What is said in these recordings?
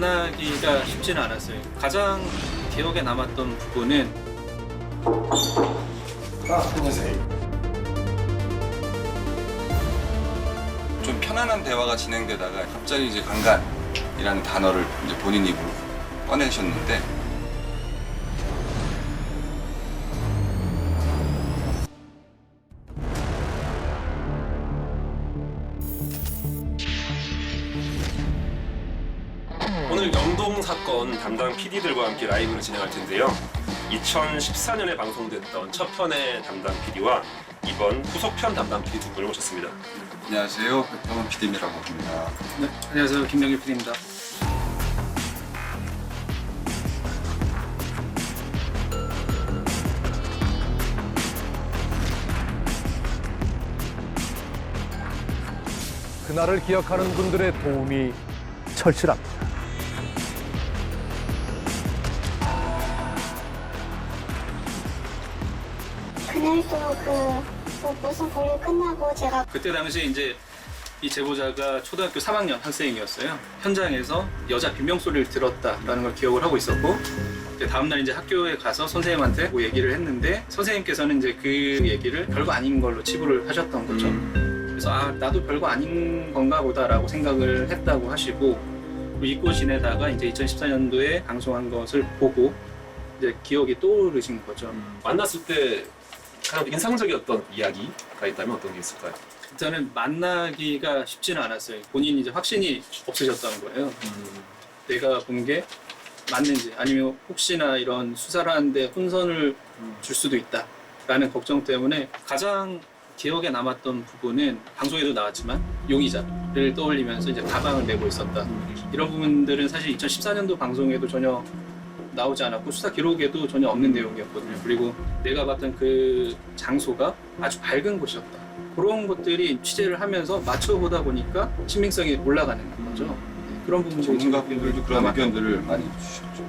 만나기가 쉽지는 않았어요. 가장 기억에 남았던 부분은 아, 안녕하세요. 좀 편안한 대화가 진행되다가 갑자기 이제 강간이라는 단어를 이제 본인 입으로 꺼내셨는데 오늘 영동 사건 담당 PD들과 함께 라이브를 진행할 텐데요. 2014년에 방송됐던 첫 편의 담당 PD와 이번 후속편 담당 PD 두 분을 모셨습니다. 안녕하세요 백병원 PD입니다고 합니다. 네, 안녕하세요 김명일 PD입니다. 그날을 기억하는 분들의 도움이 철실합니다. 그날도 그뭐 무슨 볼일 끝나고 제가 그때 당시 이제 이 제보자가 초등학교 3학년 학생이었어요. 현장에서 여자 비명 소리를 들었다라는 걸 기억을 하고 있었고 이제 다음 날 이제 학교에 가서 선생님한테 뭐 얘기를 했는데 선생님께서는 이제 그 얘기를 별거 아닌 걸로 치부를 하셨던 거죠. 그래서 아 나도 별거 아닌 건가 보다라고 생각을 했다고 하시고 그리고 잊고 지내다가 이제 2014년도에 방송한 것을 보고 이제 기억이 떠오르신 거죠. 만났을 때 가장 인상적이었던 이야기가 있다면 어떤 게 있을까요? 일단은 만나기가 쉽지는 않았어요. 본인이 이제 확신이 없으셨다는 거예요. 내가 본 게 맞는지 아니면 혹시나 이런 수사를 하는데 혼선을 줄 수도 있다라는 걱정 때문에 가장 기억에 남았던 부분은 방송에도 나왔지만 용의자를 떠올리면서 이제 가방을 메고 있었다. 이런 부분들은 사실 2014년도 방송에도 전혀 나오지 않았고 수사 기록에도 전혀 없는 내용이었거든요. 그리고 내가 봤던 그 장소가 아주 밝은 곳이었다. 그런 것들이 취재를 하면서 맞춰보다 보니까 신빙성이 올라가는 거죠. 네, 그런 부분들이 전문가분들도 그런 의견들을 많이 주셨죠.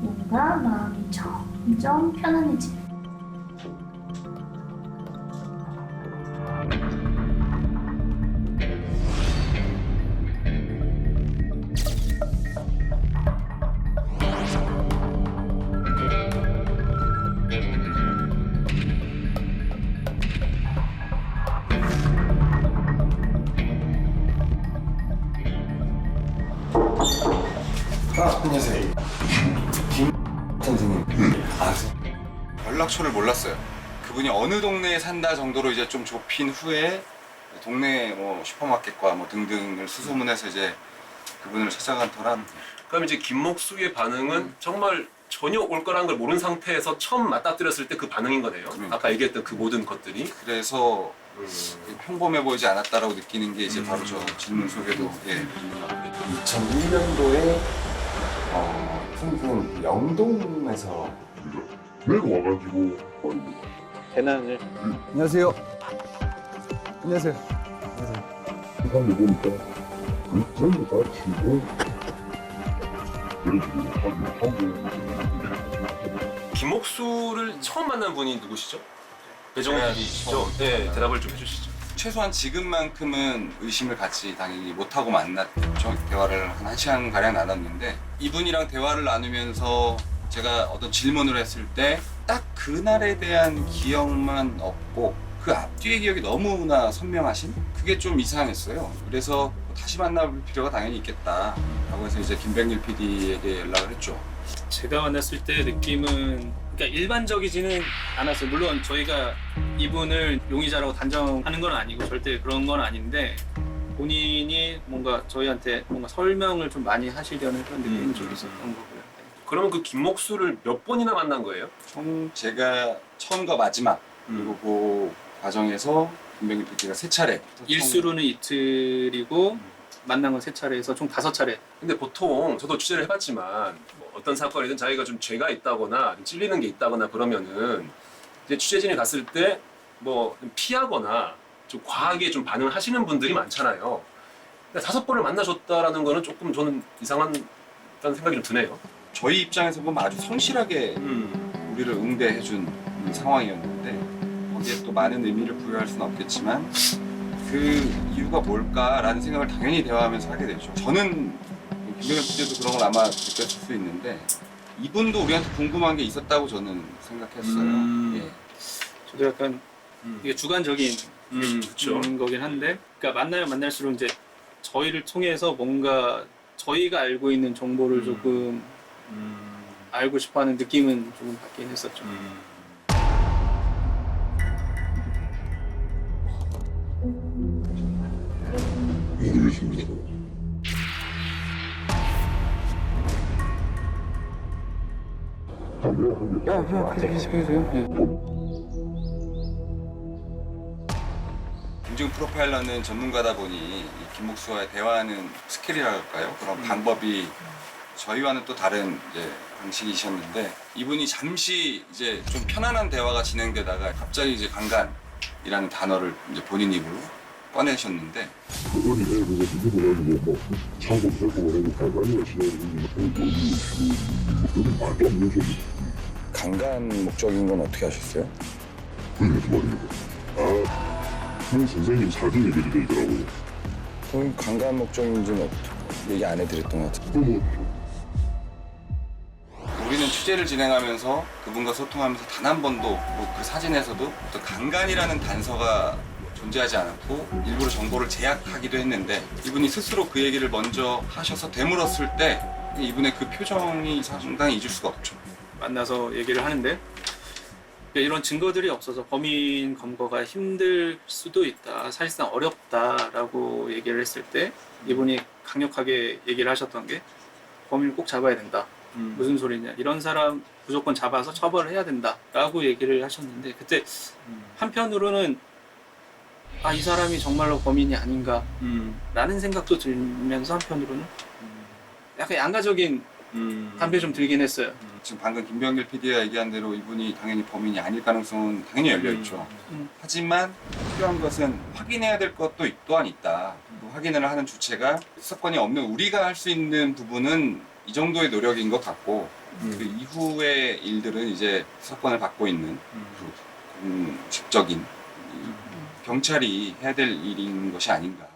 뭔가 마음이 점점 편안해지는 아, 안녕하세요. 김 선생님. 아, 연락처를 몰랐어요. 그분이 어느 동네에 산다 정도로 이제 좀 좁힌 후에 동네 뭐 슈퍼마켓과 뭐 등등을 수소문해서 이제 그분을 찾아간 터라 그럼 이제 김목수의 반응은 정말 전혀 올 거라는 걸 모르는 상태에서 처음 맞닥뜨렸을 때 그 반응인 거네요. 그러니까. 아까 얘기했던 그 모든 것들이. 그래서 평범해 보이지 않았다라고 느끼는 게 이제 음. 바로 저 질문 속에도 예. 2001년도에 어, 풍군 영동에서 내가 와가지고 재난을 안녕하세요. 안녕하세요. 세상에 보니까 그 전부 다 치고 그래가지고 하긴 하고 김목수를 처음 만난 분이 누구시죠? PD시죠? 처음 네, 만난 대답을 좀 해주시죠. 최소한 지금만큼은 의심을 갖지 당연히 못하고 만났죠. 대화를 한 1시간 가량 나눴는데 이분이랑 대화를 나누면서 제가 어떤 질문을 했을 때 딱 그날에 대한 기억만 없고 그 앞뒤의 기억이 너무나 선명하신 그게 좀 이상했어요. 그래서 다시 만나볼 필요가 당연히 있겠다라고 해서 이제 김백일 PD에게 연락을 했죠. 제가 만났을 때 느낌은 그러니까 일반적이지는 않았어요. 물론 저희가 이분을 용의자라고 단정하는 건 아니고 절대 그런 건 아닌데 본인이 뭔가 저희한테 뭔가 설명을 좀 많이 하시려는 그런 느낌이 음. 좀 있었던 거고요. 네. 그러면 그 김목수를 몇 번이나 만난 거예요? 총 제가 처음과 마지막 그리고 그 과정에서 김백일 PD가 세 차례 일수로는 이틀이고 만난 건 세 차례에서 총 다섯 차례. 근데 보통 저도 취재를 해봤지만 뭐 어떤 사건이든 자기가 좀 죄가 있다거나 좀 찔리는 게 있다거나 그러면은 이제 취재진이 갔을 때 뭐 피하거나 좀 과하게 좀 반응을 하시는 분들이 많잖아요. 근데 다섯 번을 만나줬다라는 거는 조금 저는 이상한 다는 생각이 좀 드네요. 저희 입장에서 보면 아주 성실하게 음. 우리를 응대해준 상황이었는데 거기에 또 많은 의미를 부여할 수는 없겠지만 그 이유가 뭘까라는 생각을 당연히 대화하면서 하게 되죠. 저는 김병현 PD도 그런 걸 아마 느꼈을 수 있는데 이분도 우리한테 궁금한 게 있었다고 저는 생각했어요. 음. 예. 저도 약간 이게 주관적인 음. 음, 거긴 한데, 그러니까 만나면 만날수록 이제 저희를 통해서 뭔가 저희가 알고 있는 정보를 음. 조금 알고 싶어하는 느낌은 조금 받긴 했었죠. 음. 담배 한개 야, 그냥 그렇게 해주세요. 네. 김지훈 프로파일러는 전문가다 보니 이 김목수와의 대화하는 스킬이라 할까요? 그런 방법이 저희와는 또 다른 이제 방식이셨는데 이분이 잠시 이제 좀 편안한 대화가 진행되다가 갑자기 이제 강간이라는 단어를 이제 본인 입으로 꺼내셨는데 뭐 강간 목적인 건 어떻게 하셨어요? 그래서 말입니다. 아, 그 선생님 사진 얘기를 들더라고요. 그럼 강간 목적인지는 어떻게 얘기 안 해드렸던 것 같아요. 그뭐 우리는 취재를 진행하면서 그분과 소통하면서 단 한 번도 뭐그 사진에서도 또 강간이라는 단서가 존재하지 않았고 일부러 정보를 제약하기도 했는데 이분이 스스로 그 얘기를 먼저 하셔서 되물었을 때 이분의 그 표정이 상당히 잊을 수가 없죠. 만나서 얘기를 하는데 이런 증거들이 없어서 범인 검거가 힘들 수도 있다. 사실상 어렵다라고 얘기를 했을 때 이분이 강력하게 얘기를 하셨던 게 범인을 꼭 잡아야 된다. 음. 무슨 소리냐. 이런 사람 무조건 잡아서 처벌을 해야 된다라고 얘기를 하셨는데 그때 한편으로는 아, 이 사람이 정말로 범인이 아닌가라는 음. 생각도 들면서 한편으로는 약간 양가적인 음. 담배 좀 들긴 했어요. 지금 방금 김병길 PD가 얘기한 대로 이분이 당연히 범인이 아닐 가능성은 당연히 열려 있죠. 음. 하지만 필요한 것은 확인해야 될 것도 있- 또한 있다. 그 확인을 하는 주체가 수사권이 없는 우리가 할 수 있는 부분은 이 정도의 노력인 것 같고 음. 그 이후의 일들은 이제 수사권을 받고 있는 그 공식적인 이 경찰이 해야 될 일인 것이 아닌가.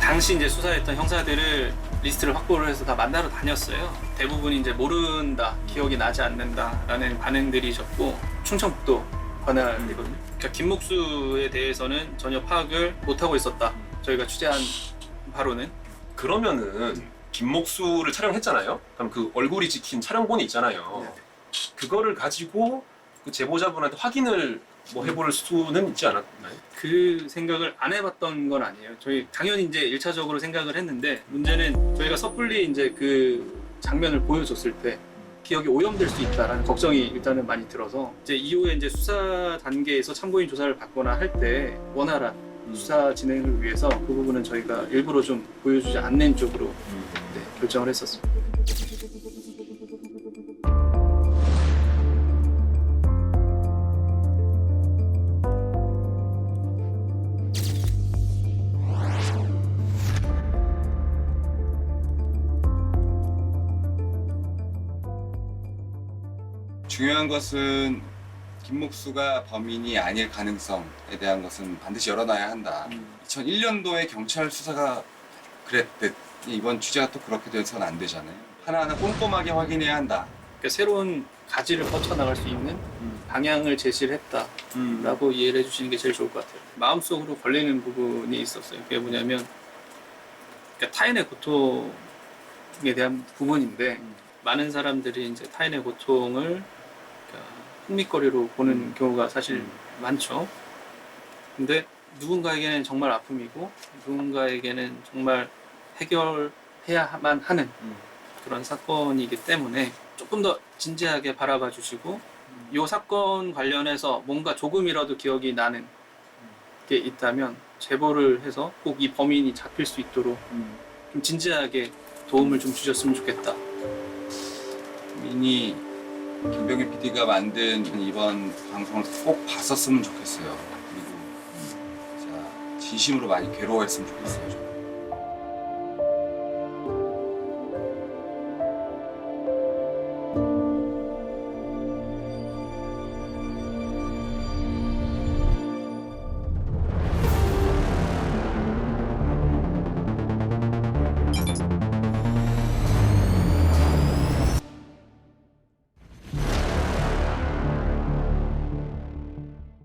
당시 이제 수사했던 형사들을 리스트를 확보를 해서 다 만나러 다녔어요. 대부분이 이제 모른다, 기억이 나지 않는다라는 반응들이셨고 충청북도 관할이거든요. 그러니까 김목수에 대해서는 전혀 파악을 못 하고 있었다. 저희가 취재한 바로는 그러면은 김목수를 촬영했잖아요. 그럼 그 얼굴이 찍힌 촬영본이 있잖아요. 네. 그거를 가지고 그 제보자분한테 확인을 뭐 해볼 수는 있지 않았나요? 그 생각을 안 해봤던 건 아니에요. 저희 당연히 이제 일차적으로 생각을 했는데 문제는 저희가 섣불리 이제 그 장면을 보여줬을 때 기억이 오염될 수 있다라는 걱정이 일단은 많이 들어서 이제 이후에 이제 수사 단계에서 참고인 조사를 받거나 할 때 원활한 수사 진행을 위해서 그 부분은 저희가 일부러 좀 보여주지 않는 쪽으로 네, 결정을 했었습니다. 중요한 것은 김목수가 범인이 아닐 가능성에 대한 것은 반드시 열어놔야 한다. 2001년도에 경찰 수사가 그랬듯 이번 취재가 또 그렇게 돼서는 안 되잖아요. 하나하나 꼼꼼하게 확인해야 한다. 그러니까 새로운 가지를 뻗쳐나갈 수 있는 방향을 제시를 했다. 라고 이해를 해주시는 게 제일 좋을 것 같아요. 마음속으로 걸리는 부분이 있었어요. 그게 뭐냐면 그러니까 타인의 고통에 대한 부분인데 많은 사람들이 이제 타인의 고통을 흥미거리로 보는 경우가 사실 많죠. 근데 누군가에게는 정말 아픔이고 누군가에게는 정말 해결해야만 하는 그런 사건이기 때문에 조금 더 진지하게 바라봐 주시고 이 사건 관련해서 뭔가 조금이라도 기억이 나는 게 있다면 제보를 해서 꼭 이 범인이 잡힐 수 있도록 좀 진지하게 도움을 좀 주셨으면 좋겠다. 민이 김병희 PD가 만든 이번 방송을 꼭 봤었으면 좋겠어요. 그리고 자 진심으로 많이 괴로워했으면 좋겠어요. 좀.